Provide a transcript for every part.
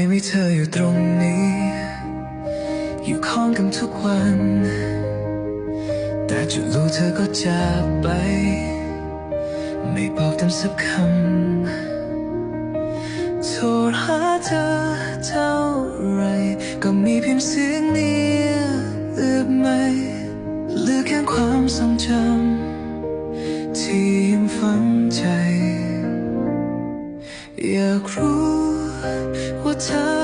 ยมีเธออยู่ตรงนี้ อยู่ข้องกันทุกวัน แต่จุดรู้เธอก็จากไป ไม่บอกเต็มสักคำโทรหาเธอเท่าไร ก็มีเพียงเสียงเนี้ยเลือไม่เหลือแค่ความทรงจำที่ยังฝังใจ อยากรู้ ว่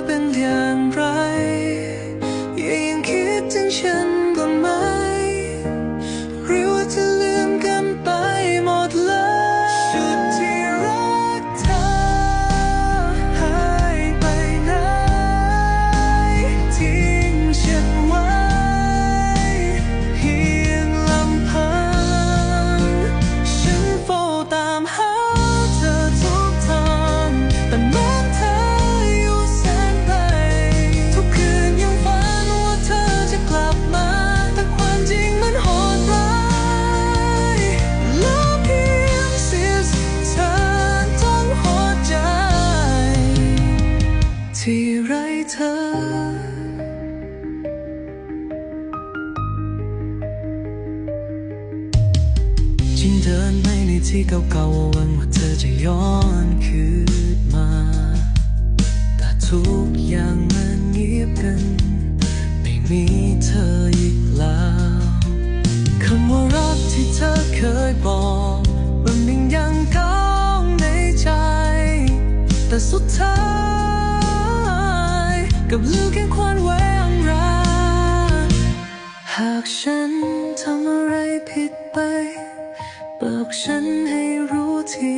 ที่เก่าๆหวังว่าเธอจะย้อนคืนมา แต่ทุกอย่างมันเงียบกัน ไม่มีเธออีกแล้วคำว่ารักที่เธอเคยบอกมันยังยังก้องในใจ แต่สุดท้ายกับลือแค่ความแหวงรักหากฉันทำอะไรผิดไป บอกฉันให้รู้ที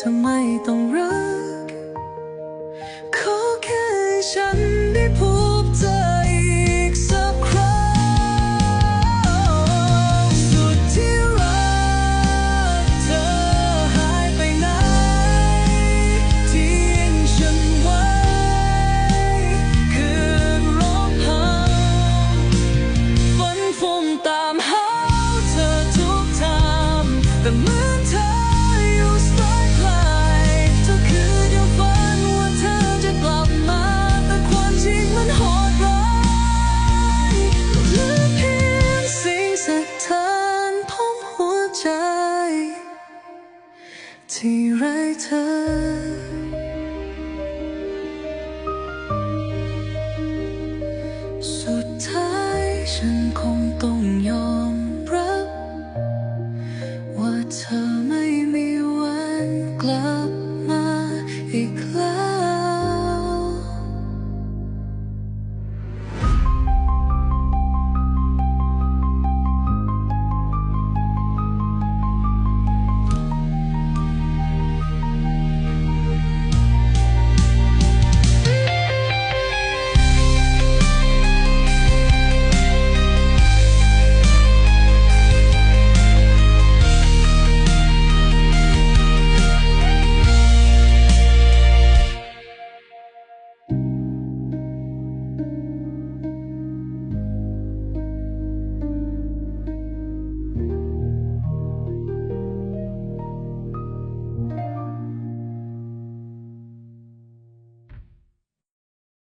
ทำไมต้องรัก ที่ไร้เธอ สุดท้ายฉันคงต้องยอมรับ ว่าเธอไม่มีวันกลับ